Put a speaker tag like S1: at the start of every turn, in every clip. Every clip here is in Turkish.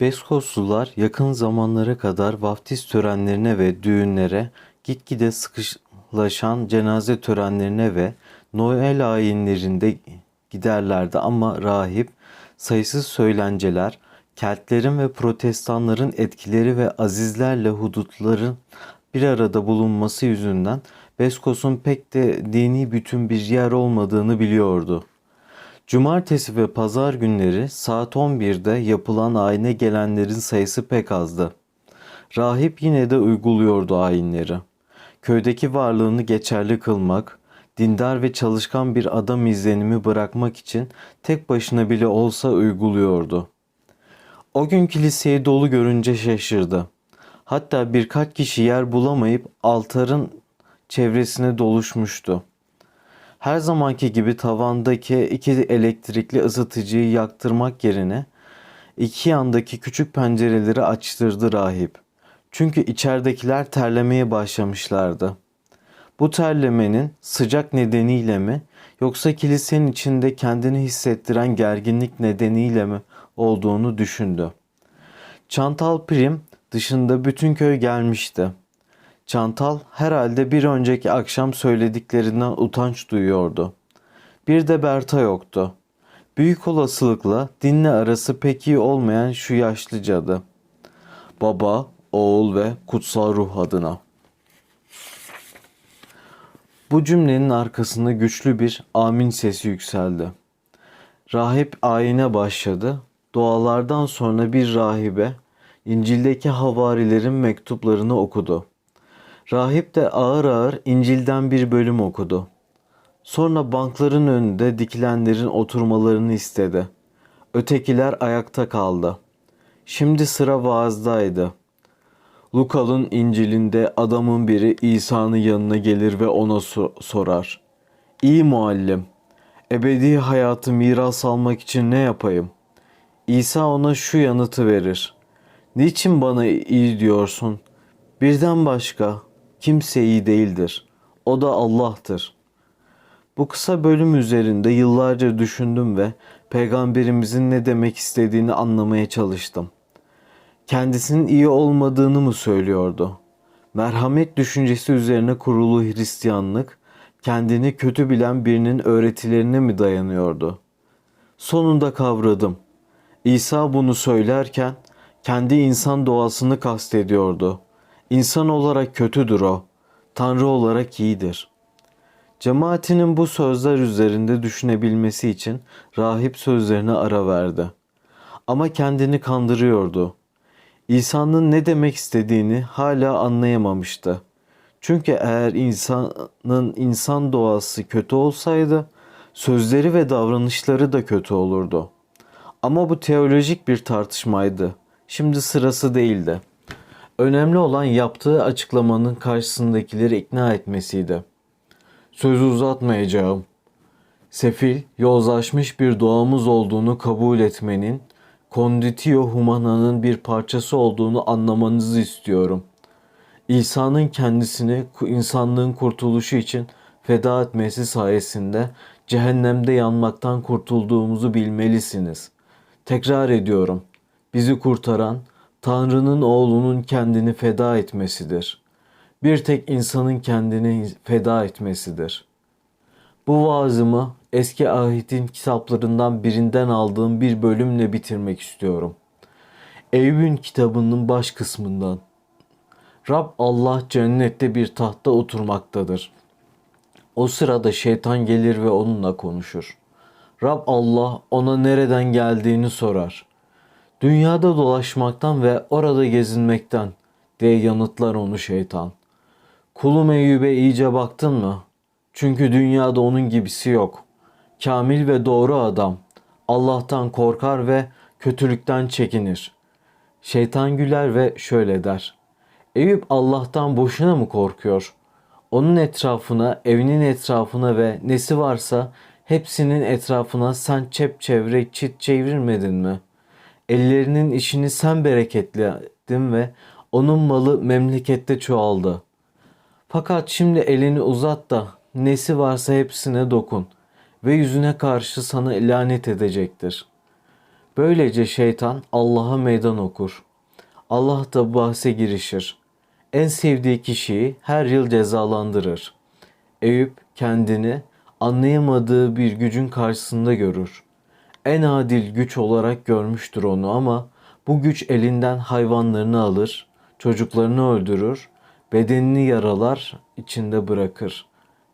S1: Beskoslular yakın zamanlara kadar vaftiz törenlerine ve düğünlere, gitgide sıkışlaşan cenaze törenlerine ve Noel ayinlerinde giderlerdi ama rahip, sayısız söylenceler, Keltlerin ve Protestanların etkileri ve azizlerle hudutların bir arada bulunması yüzünden Beskos'un pek de dini bütün bir yer olmadığını biliyordu. Cumartesi ve pazar günleri saat 11'de yapılan ayine gelenlerin sayısı pek azdı. Rahip yine de uyguluyordu ayinleri. Köydeki varlığını geçerli kılmak, dindar ve çalışkan bir adam izlenimi bırakmak için tek başına bile olsa uyguluyordu. O gün kiliseyi dolu görünce şaşırdı. Hatta birkaç kişi yer bulamayıp altarın çevresine doluşmuştu. Her zamanki gibi tavandaki iki elektrikli ısıtıcıyı yaktırmak yerine iki yandaki küçük pencereleri açtırdı rahip. Çünkü içeridekiler terlemeye başlamışlardı. Bu terlemenin sıcak nedeniyle mi yoksa kilisenin içinde kendini hissettiren gerginlik nedeniyle mi olduğunu düşündü. Çantal Prim dışında bütün köy gelmişti. Çantal herhalde bir önceki akşam söylediklerinden utanç duyuyordu. Bir de Berta yoktu. Büyük olasılıkla dinle arası pek iyi olmayan şu yaşlı cadı. Baba, oğul ve kutsal ruh adına. Bu cümlenin arkasında güçlü bir amin sesi yükseldi. Rahip ayine başladı. Dualardan sonra bir rahibe İncil'deki havarilerin mektuplarını okudu. Rahip de ağır ağır İncil'den bir bölüm okudu. Sonra bankların önünde dikilenlerin oturmalarını istedi. Ötekiler ayakta kaldı. Şimdi sıra vaazdaydı. Luka'nın İncil'inde adamın biri İsa'nın yanına gelir ve ona so- sorar. İyi muallim, ebedi hayatı miras almak için ne yapayım? İsa ona şu yanıtı verir. Niçin bana iyi diyorsun? Birden başka kimse iyi değildir. O da Allah'tır. Bu kısa bölüm üzerinde yıllarca düşündüm ve peygamberimizin ne demek istediğini anlamaya çalıştım. Kendisinin iyi olmadığını mı söylüyordu? Merhamet düşüncesi üzerine kurulu Hristiyanlık kendini kötü bilen birinin öğretilerine mi dayanıyordu? Sonunda kavradım. İsa bunu söylerken kendi insan doğasını kastediyordu. İnsan olarak kötüdür o. Tanrı olarak iyidir. Cemaatinin bu sözler üzerinde düşünebilmesi için rahip sözlerine ara verdi. Ama kendini kandırıyordu. İsa'nın ne demek istediğini hala anlayamamıştı. Çünkü eğer insanın insan doğası kötü olsaydı, sözleri ve davranışları da kötü olurdu. Ama bu teolojik bir tartışmaydı. Şimdi sırası değildi. Önemli olan yaptığı açıklamanın karşısındakileri ikna etmesiydi. Sözü uzatmayacağım. Sefil, yozlaşmış bir doğamız olduğunu kabul etmenin, conditio humana'nın bir parçası olduğunu anlamanızı istiyorum. İsa'nın kendisini insanlığın kurtuluşu için feda etmesi sayesinde cehennemde yanmaktan kurtulduğumuzu bilmelisiniz. Tekrar ediyorum. Bizi kurtaran Tanrı'nın oğlunun kendini feda etmesidir. Bir tek insanın kendini feda etmesidir. Bu vaazımı eski ahitin kitaplarından birinden aldığım bir bölümle bitirmek istiyorum. Eyüp'ün kitabının baş kısmından. Rab Allah cennette bir tahtta oturmaktadır. O sırada şeytan gelir ve onunla konuşur. Rab Allah ona nereden geldiğini sorar. Dünyada dolaşmaktan ve orada gezinmekten diye yanıtlar onu şeytan. Kulum Eyüp'e iyice baktın mı? Çünkü dünyada onun gibisi yok. Kamil ve doğru adam. Allah'tan korkar ve kötülükten çekinir. Şeytan güler ve şöyle der. Eyüp Allah'tan boşuna mı korkuyor? Onun etrafına, evinin etrafına ve nesi varsa hepsinin etrafına sen çep çevre çit çevirmedin mi? Ellerinin işini sen bereketledin ve onun malı memlekette çoğaldı. Fakat şimdi elini uzat da nesi varsa hepsine dokun ve yüzüne karşı sana lanet edecektir. Böylece şeytan Allah'a meydan okur. Allah da bahse girişir. En sevdiği kişiyi her yıl cezalandırır. Eyüp kendini anlayamadığı bir gücün karşısında görür. En adil güç olarak görmüştür onu ama bu güç elinden hayvanlarını alır, çocuklarını öldürür, bedenini yaralar, içinde bırakır.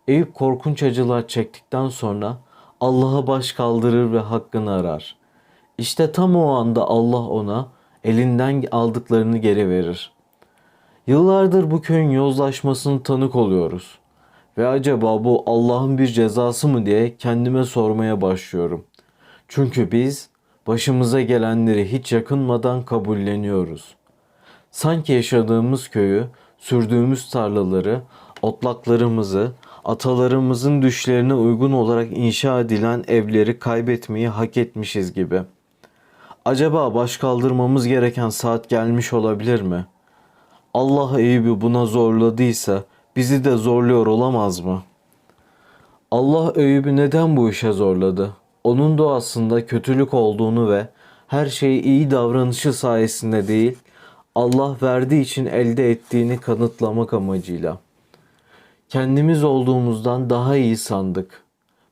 S1: Eyüp korkunç acılar çektikten sonra Allah'a baş kaldırır ve hakkını arar. İşte tam o anda Allah ona elinden aldıklarını geri verir. Yıllardır bu köyün yozlaşmasını tanık oluyoruz. Ve acaba bu Allah'ın bir cezası mı diye kendime sormaya başlıyorum. Çünkü biz başımıza gelenleri hiç yakınmadan kabulleniyoruz. Sanki yaşadığımız köyü, sürdüğümüz tarlaları, otlaklarımızı, atalarımızın düşlerine uygun olarak inşa edilen evleri kaybetmeyi hak etmişiz gibi. Acaba baş kaldırmamız gereken saat gelmiş olabilir mi? Allah Eyüp'ü buna zorladıysa bizi de zorluyor olamaz mı? Allah Eyüp'ü neden bu işe zorladı? Onun doğasında kötülük olduğunu ve her şeyi iyi davranışı sayesinde değil, Allah verdiği için elde ettiğini kanıtlamak amacıyla. Kendimiz olduğumuzdan daha iyi sandık.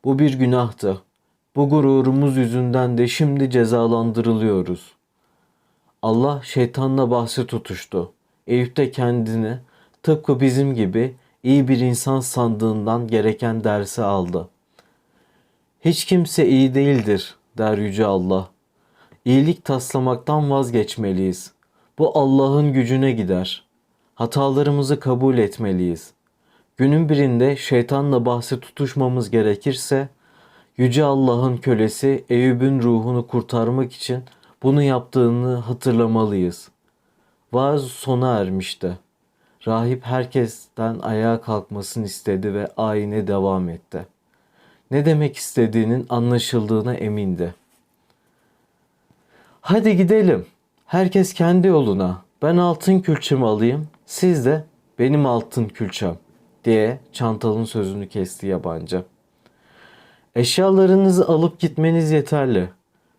S1: Bu bir günahtı. Bu gururumuz yüzünden de şimdi cezalandırılıyoruz. Allah şeytanla bahsi tutuştu. Eyüp de kendini tıpkı bizim gibi iyi bir insan sandığından gereken dersi aldı. Hiç kimse iyi değildir der Yüce Allah. İyilik taslamaktan vazgeçmeliyiz. Bu Allah'ın gücüne gider. Hatalarımızı kabul etmeliyiz. Günün birinde şeytanla bahsi tutuşmamız gerekirse Yüce Allah'ın kölesi Eyüp'ün ruhunu kurtarmak için bunu yaptığını hatırlamalıyız. Vaaz sona ermişti. Rahip herkesten ayağa kalkmasını istedi ve ayine devam etti. Ne demek istediğinin anlaşıldığına emindi. Hadi gidelim. Herkes kendi yoluna. Ben altın külçemi alayım. Siz de benim altın külçem diye çantalın sözünü kesti yabancı. Eşyalarınızı alıp gitmeniz yeterli.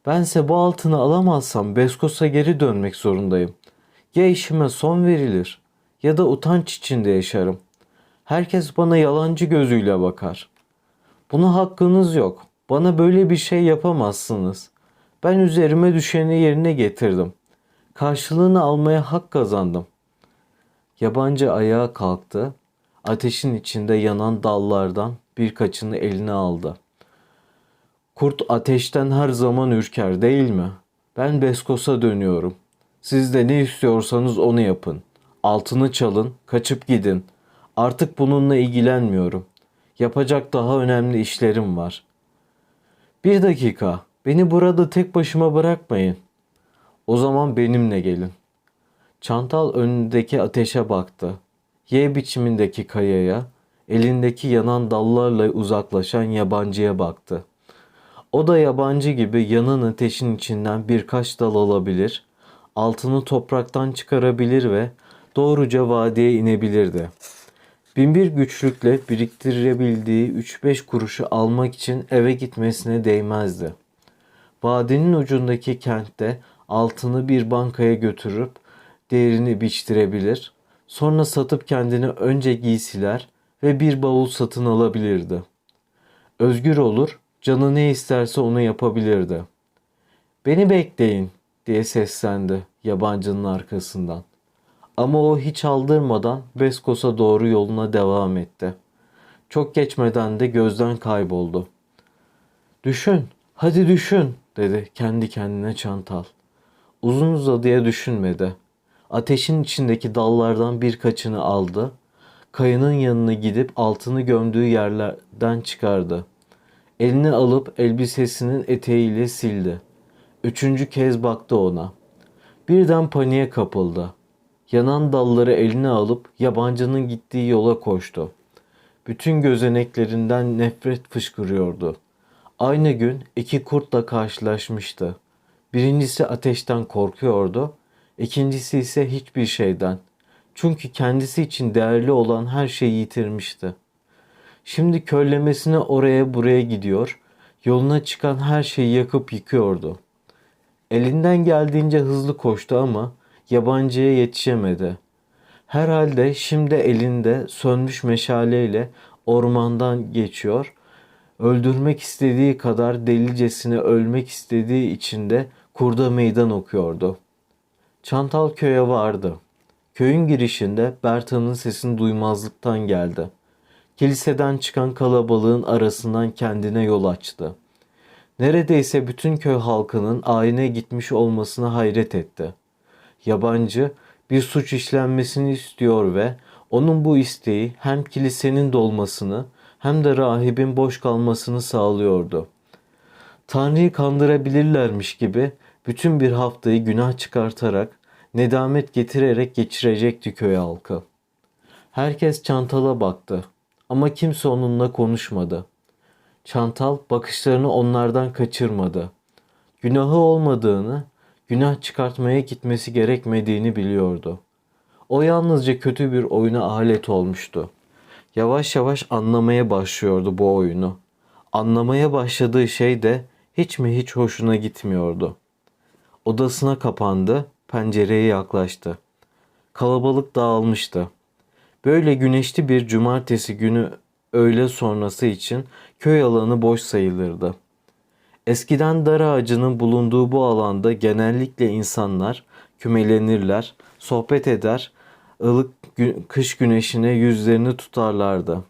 S1: Bense bu altını alamazsam Beskos'a geri dönmek zorundayım. Ya işime son verilir ya da utanç içinde yaşarım. Herkes bana yalancı gözüyle bakar. Buna hakkınız yok. Bana böyle bir şey yapamazsınız. Ben üzerime düşeni yerine getirdim. Karşılığını almaya hak kazandım. Yabancı ayağa kalktı. Ateşin içinde yanan dallardan birkaçını eline aldı. Kurt ateşten her zaman ürker değil mi? Ben Beskos'a dönüyorum. Siz de ne istiyorsanız onu yapın. Altını çalın, kaçıp gidin. Artık bununla ilgilenmiyorum. Yapacak daha önemli işlerim var. Bir dakika, beni burada tek başıma bırakmayın. O zaman benimle gelin. Çantal önündeki ateşe baktı. Y biçimindeki kayaya, elindeki yanan dallarla uzaklaşan yabancıya baktı. O da yabancı gibi yanan ateşin içinden birkaç dal alabilir, altını topraktan çıkarabilir ve doğruca vadiye inebilirdi. Binbir güçlükle biriktirebildiği 3-5 kuruşu almak için eve gitmesine değmezdi. Vadinin ucundaki kentte altını bir bankaya götürüp değerini biçtirebilir, sonra satıp kendine önce giysiler ve bir bavul satın alabilirdi. Özgür olur, canı ne isterse onu yapabilirdi. Beni bekleyin diye seslendi yabancının arkasından. Ama o hiç aldırmadan Beskos'a doğru yoluna devam etti. Çok geçmeden de gözden kayboldu. Düşün, hadi düşün dedi kendi kendine çantal. Uzun uzadıya düşünmedi. Ateşin içindeki dallardan birkaçını aldı. Kayının yanına gidip altını gömdüğü yerlerden çıkardı. Elini alıp elbisesinin eteğiyle sildi. Üçüncü kez baktı ona. Birden paniğe kapıldı. Yanan dalları eline alıp yabancının gittiği yola koştu. Bütün gözeneklerinden nefret fışkırıyordu. Aynı gün iki kurtla karşılaşmıştı. Birincisi ateşten korkuyordu, ikincisi ise hiçbir şeyden. Çünkü kendisi için değerli olan her şeyi yitirmişti. Şimdi körlemesine oraya buraya gidiyor, yoluna çıkan her şeyi yakıp yıkıyordu. Elinden geldiğince hızlı koştu ama yabancıya yetişemedi. Herhalde şimdi elinde sönmüş meşaleyle ormandan geçiyor. Öldürmek istediği kadar delicesine ölmek istediği için de kurda meydan okuyordu. Çantal köye vardı. Köyün girişinde Berta'nın sesini duymazlıktan geldi. Kiliseden çıkan kalabalığın arasından kendine yol açtı. Neredeyse bütün köy halkının ayine gitmiş olmasına hayret etti. Yabancı bir suç işlenmesini istiyor ve onun bu isteği hem kilisenin dolmasını hem de rahibin boş kalmasını sağlıyordu. Tanrı'yı kandırabilirlermiş gibi bütün bir haftayı günah çıkartarak, nedamet getirerek geçirecekti köy halkı. Herkes Çantal'a baktı ama kimse onunla konuşmadı. Çantal bakışlarını onlardan kaçırmadı. Günahı olmadığını, günah çıkartmaya gitmesi gerekmediğini biliyordu. O yalnızca kötü bir oyuna alet olmuştu. Yavaş yavaş anlamaya başlıyordu bu oyunu. Anlamaya başladığı şey de hiç mi hiç hoşuna gitmiyordu. Odasına kapandı, pencereye yaklaştı. Kalabalık dağılmıştı. Böyle güneşli bir cumartesi günü öğle sonrası için köy alanı boş sayılırdı. Eskiden dar ağacının bulunduğu bu alanda genellikle insanlar kümelenirler, sohbet eder, ılık gü- kış güneşine yüzlerini tutarlardı.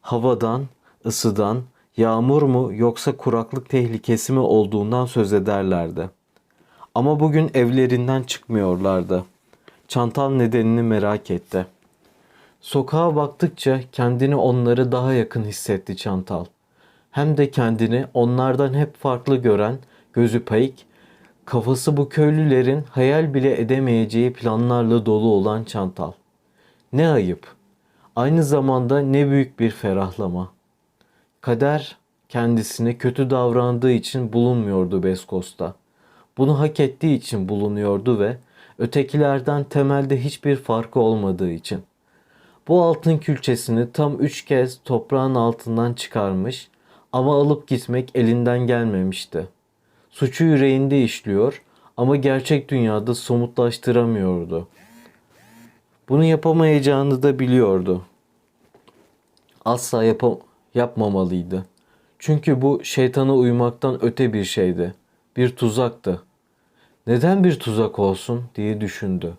S1: Havadan, ısıdan, yağmur mu yoksa kuraklık tehlikesi mi olduğundan söz ederlerdi. Ama bugün evlerinden çıkmıyorlardı. Çantal nedenini merak etti. Sokağa baktıkça kendini onları daha yakın hissetti Çantal. Hem de kendini onlardan hep farklı gören, gözü payık, kafası bu köylülerin hayal bile edemeyeceği planlarla dolu olan Çantal. Ne ayıp. Aynı zamanda ne büyük bir ferahlama. Kader kendisine kötü davrandığı için bulunmuyordu Beskos'ta. Bunu hak ettiği için bulunuyordu ve ötekilerden temelde hiçbir farkı olmadığı için. Bu altın külçesini tam üç kez toprağın altından çıkarmış ama alıp gitmek elinden gelmemişti. Suçu yüreğinde işliyor ama gerçek dünyada somutlaştıramıyordu. Bunu yapamayacağını da biliyordu. Asla yapa- yapmamalıydı. Çünkü bu şeytana uymaktan öte bir şeydi. Bir tuzaktı. Neden bir tuzak olsun diye düşündü.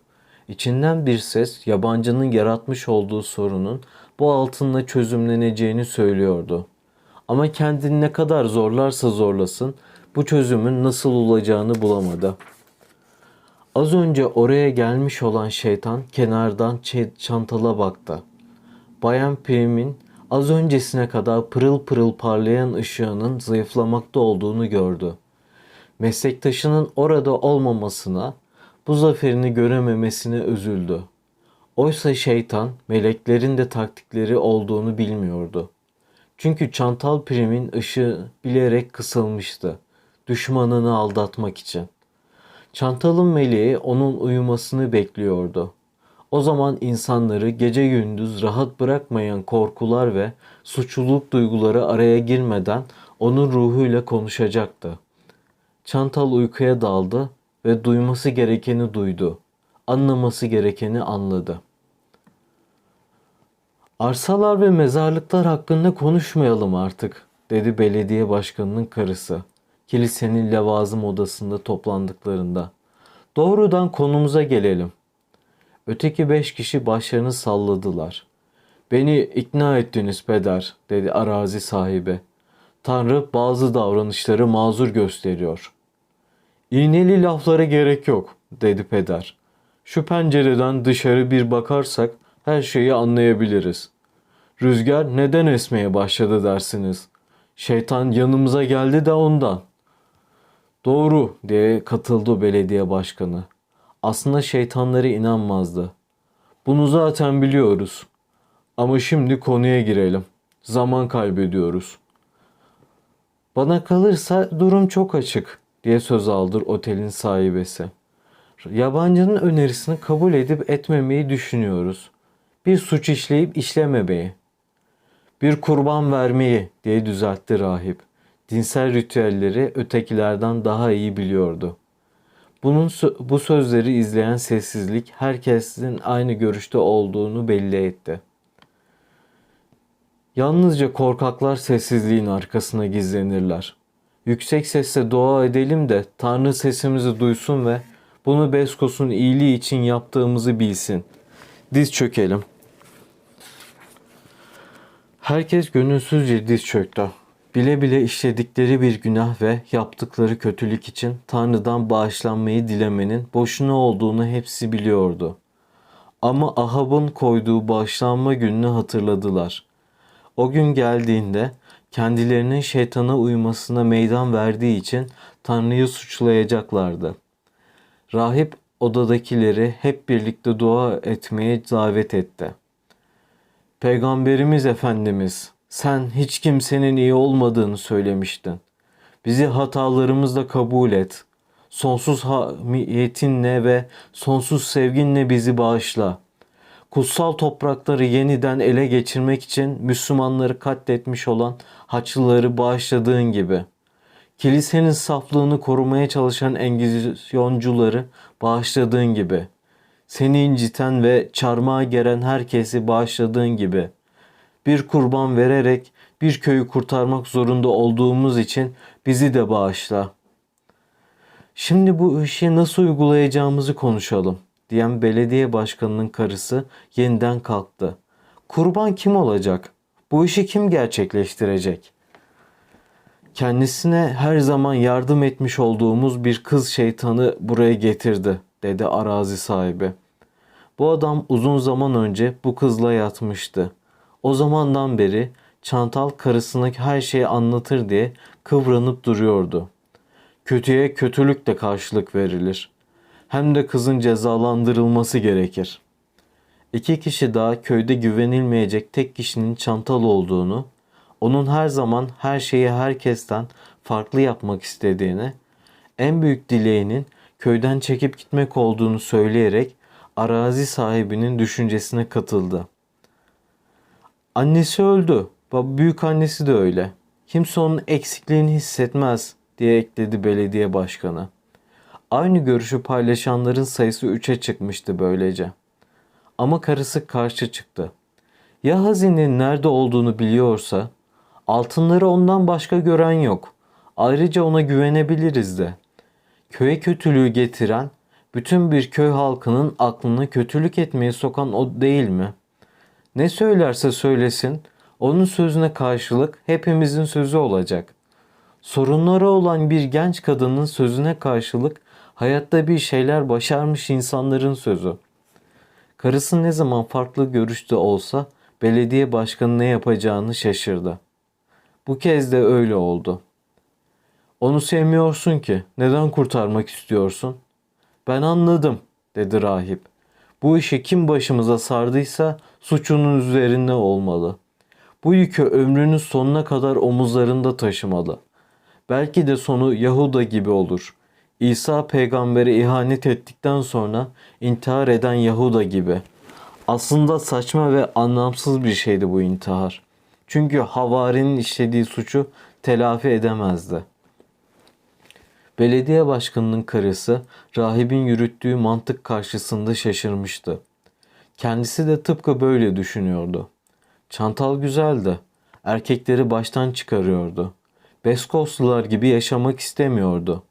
S1: İçinden bir ses yabancının yaratmış olduğu sorunun bu altınla çözümleneceğini söylüyordu. Ama kendini ne kadar zorlarsa zorlasın bu çözümün nasıl olacağını bulamadı. Az önce oraya gelmiş olan şeytan kenardan çantala baktı. Bayan Prim'in az öncesine kadar pırıl pırıl parlayan ışığının zayıflamakta olduğunu gördü. Meslektaşının orada olmamasına, bu zaferini görememesine üzüldü. Oysa şeytan meleklerin de taktikleri olduğunu bilmiyordu. Çünkü çantal primin ışığı bilerek kısılmıştı. Düşmanını aldatmak için. Çantalın meleği onun uyumasını bekliyordu. O zaman insanları gece gündüz rahat bırakmayan korkular ve suçluluk duyguları araya girmeden onun ruhuyla konuşacaktı. Çantal uykuya daldı ve duyması gerekeni duydu. Anlaması gerekeni anladı. Arsalar ve mezarlıklar hakkında konuşmayalım artık, dedi belediye başkanının karısı. Kilisenin levazım odasında toplandıklarında. Doğrudan konumuza gelelim. Öteki beş kişi başlarını salladılar. Beni ikna ettiniz peder, dedi arazi sahibi. Tanrı bazı davranışları mazur gösteriyor. İğneli laflara gerek yok, dedi peder. Şu pencereden dışarı bir bakarsak her şeyi anlayabiliriz. Rüzgar neden esmeye başladı dersiniz. Şeytan yanımıza geldi de ondan. Doğru diye katıldı belediye başkanı. Aslında şeytanları inanmazdı. Bunu zaten biliyoruz. Ama şimdi konuya girelim. Zaman kaybediyoruz. Bana kalırsa durum çok açık diye söz aldı otelin sahibesi. Yabancının önerisini kabul edip etmemeyi düşünüyoruz. Bir suç işleyip işlememeyi. Bir kurban vermeyi diye düzeltti rahip. Dinsel ritüelleri ötekilerden daha iyi biliyordu. Bunun bu sözleri izleyen sessizlik herkesin aynı görüşte olduğunu belli etti. Yalnızca korkaklar sessizliğin arkasına gizlenirler. Yüksek sesle dua edelim de Tanrı sesimizi duysun ve bunu Beskos'un iyiliği için yaptığımızı bilsin. Diz çökelim. Herkes gönülsüzce diz çöktü. Bile bile işledikleri bir günah ve yaptıkları kötülük için Tanrı'dan bağışlanmayı dilemenin boşuna olduğunu hepsi biliyordu. Ama Ahab'ın koyduğu bağışlanma gününü hatırladılar. O gün geldiğinde kendilerinin şeytana uymasına meydan verdiği için Tanrı'yı suçlayacaklardı. Rahip odadakileri hep birlikte dua etmeye davet etti. Peygamberimiz Efendimiz, sen hiç kimsenin iyi olmadığını söylemiştin. Bizi hatalarımızla kabul et. Sonsuz hamiyetinle ve sonsuz sevginle bizi bağışla. Kutsal toprakları yeniden ele geçirmek için Müslümanları katletmiş olan Haçlıları bağışladığın gibi. Kilisenin saflığını korumaya çalışan Engizisyoncuları bağışladığın gibi. Seni inciten ve çarmıha geren herkesi bağışladığın gibi. Bir kurban vererek bir köyü kurtarmak zorunda olduğumuz için bizi de bağışla. Şimdi bu işi nasıl uygulayacağımızı konuşalım diyen belediye başkanının karısı yeniden kalktı. Kurban kim olacak? Bu işi kim gerçekleştirecek? Kendisine her zaman yardım etmiş olduğumuz bir kız şeytanı buraya getirdi dedi arazi sahibi. Bu adam uzun zaman önce bu kızla yatmıştı. O zamandan beri Çantal karısına her şeyi anlatır diye kıvranıp duruyordu. Kötüye kötülük de karşılık verilir. Hem de kızın cezalandırılması gerekir. İki kişi daha köyde güvenilmeyecek tek kişinin Çantal olduğunu, onun her zaman her şeyi herkesten farklı yapmak istediğini, en büyük dileğinin köyden çekip gitmek olduğunu söyleyerek arazi sahibinin düşüncesine katıldı. Annesi öldü. Büyük annesi de öyle. Kimse onun eksikliğini hissetmez diye ekledi belediye başkanı. Aynı görüşü paylaşanların sayısı üçe çıkmıştı böylece. Ama karısı karşı çıktı. Ya hazinenin nerede olduğunu biliyorsa, altınları ondan başka gören yok. Ayrıca ona güvenebiliriz de. Köye kötülüğü getiren, bütün bir köy halkının aklını kötülük etmeye sokan o değil mi? Ne söylerse söylesin, onun sözüne karşılık hepimizin sözü olacak. Sorunları olan bir genç kadının sözüne karşılık hayatta bir şeyler başarmış insanların sözü. Karısı ne zaman farklı görüşte olsa belediye başkanı ne yapacağını şaşırdı. Bu kez de öyle oldu. Onu sevmiyorsun ki neden kurtarmak istiyorsun? Ben anladım dedi rahip. Bu işi kim başımıza sardıysa suçunun üzerinde olmalı. Bu yükü ömrünün sonuna kadar omuzlarında taşımalı. Belki de sonu Yahuda gibi olur. İsa peygambere ihanet ettikten sonra intihar eden Yahuda gibi. Aslında saçma ve anlamsız bir şeydi bu intihar. Çünkü havarinin işlediği suçu telafi edemezdi. Belediye başkanının karısı rahibin yürüttüğü mantık karşısında şaşırmıştı. Kendisi de tıpkı böyle düşünüyordu. Çantal güzeldi. Erkekleri baştan çıkarıyordu. Beskoslular gibi yaşamak istemiyordu.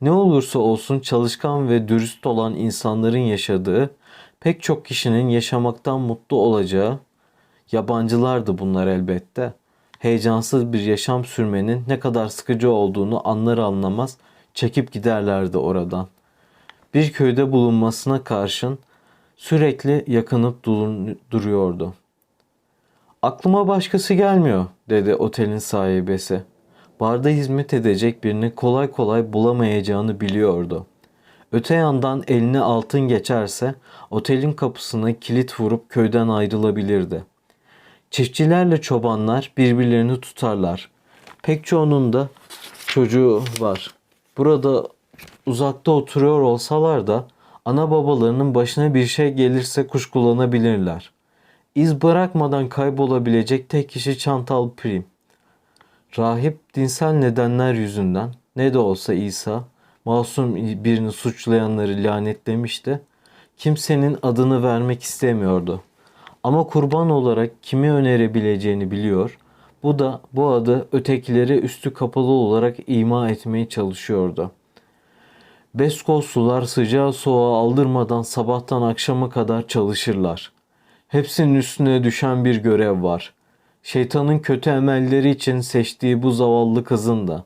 S1: Ne olursa olsun çalışkan ve dürüst olan insanların yaşadığı, pek çok kişinin yaşamaktan mutlu olacağı, yabancılardı bunlar elbette. Heyecansız bir yaşam sürmenin ne kadar sıkıcı olduğunu anlar anlamaz çekip giderlerdi oradan. Bir köyde bulunmasına karşın sürekli yakınıp duruyordu. Aklıma başkası gelmiyor dedi otelin sahibesi. Barda hizmet edecek birini kolay kolay bulamayacağını biliyordu. Öte yandan eline altın geçerse otelin kapısına kilit vurup köyden ayrılabilirdi. Çiftçilerle çobanlar birbirlerini tutarlar. Pek çoğunun da çocuğu var. Burada uzakta oturuyor olsalar da ana babalarının başına bir şey gelirse kuşkulanabilirler. İz bırakmadan kaybolabilecek tek kişi Çantal Prim. Rahip dinsel nedenler yüzünden ne de olsa İsa masum birini suçlayanları lanetlemişti. Kimsenin adını vermek istemiyordu. Ama kurban olarak kimi önerebileceğini biliyor. Bu da bu adı ötekileri üstü kapalı olarak ima etmeye çalışıyordu. Beskoslular sıcağı soğuğa aldırmadan sabahtan akşama kadar çalışırlar. Hepsinin üstüne düşen bir görev var. Şeytanın kötü emelleri için seçtiği bu zavallı kızın da.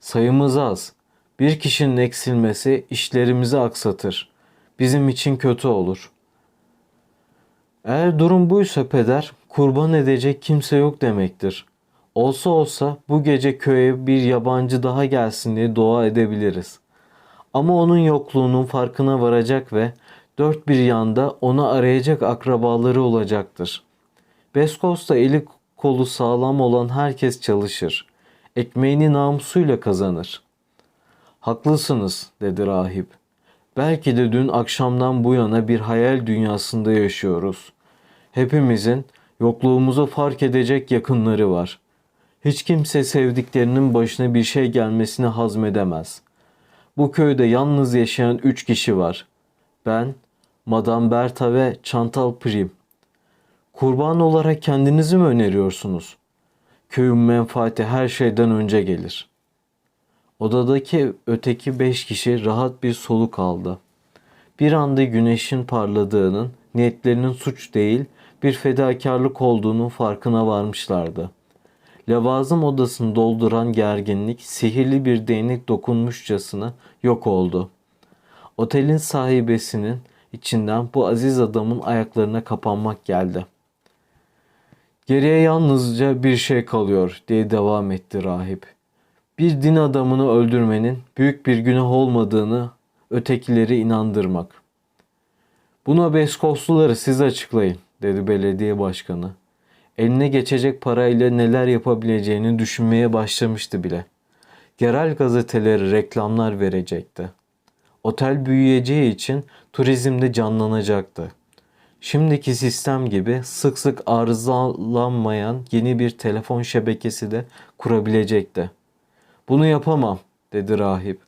S1: Sayımız az. Bir kişinin eksilmesi işlerimizi aksatır. Bizim için kötü olur. Eğer durum buysa peder, kurban edecek kimse yok demektir. Olsa olsa bu gece köye bir yabancı daha gelsin diye dua edebiliriz. Ama onun yokluğunun farkına varacak ve dört bir yanda onu arayacak akrabaları olacaktır. Beskos'ta eli kolu sağlam olan herkes çalışır. Ekmeğini namusuyla kazanır. Haklısınız dedi rahip. Belki de dün akşamdan bu yana bir hayal dünyasında yaşıyoruz. Hepimizin yokluğumuzu fark edecek yakınları var. Hiç kimse sevdiklerinin başına bir şey gelmesini hazmedemez. Bu köyde yalnız yaşayan üç kişi var. Ben, Madame Bertha ve Chantal Prim. Kurban olarak kendinizi mi öneriyorsunuz? Köyün menfaati her şeyden önce gelir. Odadaki öteki beş kişi rahat bir soluk aldı. Bir anda güneşin parladığının, niyetlerinin suç değil, bir fedakarlık olduğunun farkına varmışlardı. Levazım odasını dolduran gerginlik sihirli bir değnek dokunmuşçasına yok oldu. Otelin sahibesinin içinden bu aziz adamın ayaklarına kapanmak geldi. Geriye yalnızca bir şey kalıyor diye devam etti rahip. Bir din adamını öldürmenin büyük bir günah olmadığını ötekileri inandırmak. Buna Beskosluları siz açıklayın dedi belediye başkanı. Eline geçecek parayla neler yapabileceğini düşünmeye başlamıştı bile. Yerel gazeteleri reklamlar verecekti. Otel büyüyeceği için turizmde canlanacaktı. Şimdiki sistem gibi sık sık arızalanmayan yeni bir telefon şebekesi de kurabilecekti. Bunu yapamam dedi rahip.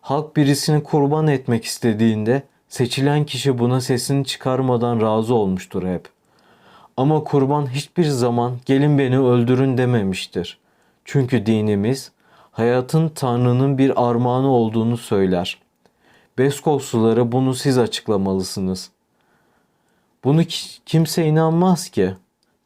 S1: Halk birisini kurban etmek istediğinde seçilen kişi buna sesini çıkarmadan razı olmuştur hep. Ama kurban hiçbir zaman gelin beni öldürün dememiştir. Çünkü dinimiz hayatın Tanrı'nın bir armağanı olduğunu söyler. Beskoslulara bunu siz açıklamalısınız. Bunu ki- kimse inanmaz ki.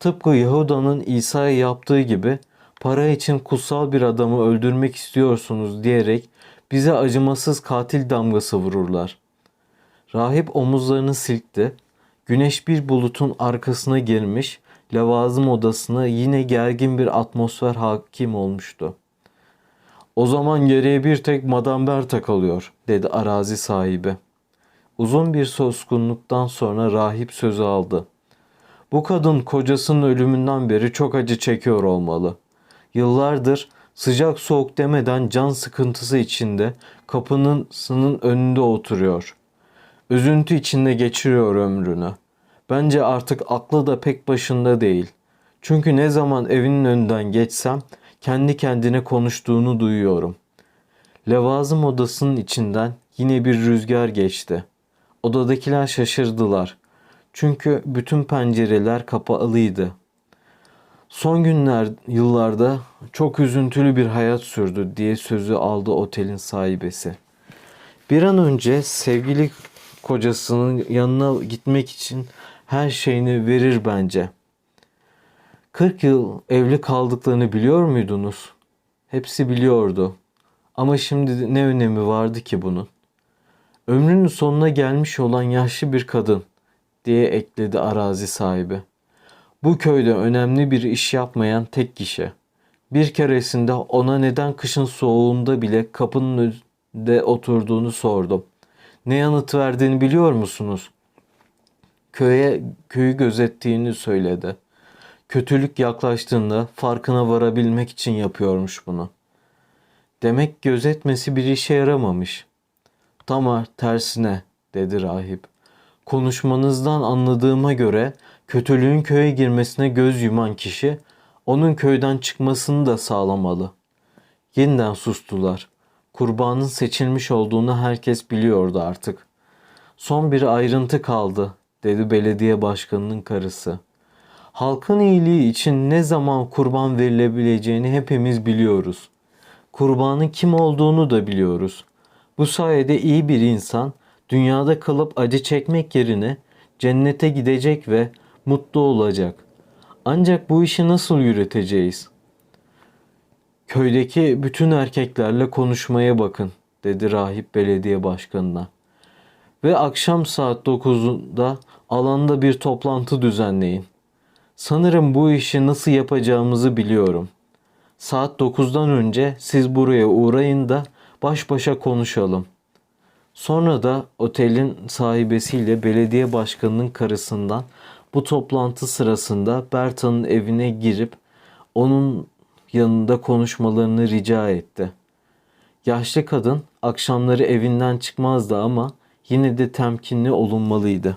S1: Tıpkı Yahuda'nın İsa'ya yaptığı gibi para için kutsal bir adamı öldürmek istiyorsunuz diyerek bize acımasız katil damgası vururlar. Rahip omuzlarını silkti. Güneş bir bulutun arkasına girmiş, lavazım odasına yine gergin bir atmosfer hakim olmuştu. O zaman geriye bir tek Madame Bertha kalıyor, dedi arazi sahibi. Uzun bir suskunluktan sonra rahip sözü aldı. Bu kadın kocasının ölümünden beri çok acı çekiyor olmalı. Yıllardır sıcak soğuk demeden can sıkıntısı içinde kapının sının önünde oturuyor. Üzüntü içinde geçiriyor ömrünü. Bence artık aklı da pek başında değil. Çünkü ne zaman evinin önünden geçsem kendi kendine konuştuğunu duyuyorum. Levazım odasının içinden yine bir rüzgar geçti. Odadakiler şaşırdılar. Çünkü bütün pencereler kapalıydı. Son günler, yıllarda çok üzüntülü bir hayat sürdü diye sözü aldı otelin sahibesi. Bir an önce sevgili kocasının yanına gitmek için her şeyini verir bence. 40 yıl evli kaldıklarını biliyor muydunuz? Hepsi biliyordu. Ama şimdi ne önemi vardı ki bunun? Ömrünün sonuna gelmiş olan yaşlı bir kadın diye ekledi arazi sahibi. Bu köyde önemli bir iş yapmayan tek kişi. Bir keresinde ona neden kışın soğuğunda bile kapının önünde oturduğunu sordum. Ne yanıt verdiğini biliyor musunuz? Köye köyü gözettiğini söyledi. Kötülük yaklaştığında farkına varabilmek için yapıyormuş bunu. Demek gözetmesi bir işe yaramamış. Tamar tersine dedi rahip. Konuşmanızdan anladığıma göre kötülüğün köye girmesine göz yuman kişi onun köyden çıkmasını da sağlamalı. Yeniden sustular. Kurbanın seçilmiş olduğunu herkes biliyordu artık. Son bir ayrıntı kaldı, dedi belediye başkanının karısı. Halkın iyiliği için ne zaman kurban verilebileceğini hepimiz biliyoruz. Kurbanın kim olduğunu da biliyoruz. Bu sayede iyi bir insan dünyada kalıp acı çekmek yerine cennete gidecek ve mutlu olacak. Ancak bu işi nasıl yürüteceğiz? Köydeki bütün erkeklerle konuşmaya bakın, dedi rahip belediye başkanına. Ve akşam saat 9'da alanda bir toplantı düzenleyin. Sanırım bu işi nasıl yapacağımızı biliyorum. Saat 9'dan önce siz buraya uğrayın da baş başa konuşalım. Sonra da otelin sahibesiyle belediye başkanının karısından bu toplantı sırasında Berta'nın evine girip onun yanında konuşmalarını rica etti. Yaşlı kadın akşamları evinden çıkmazdı ama yine de temkinli olunmalıydı.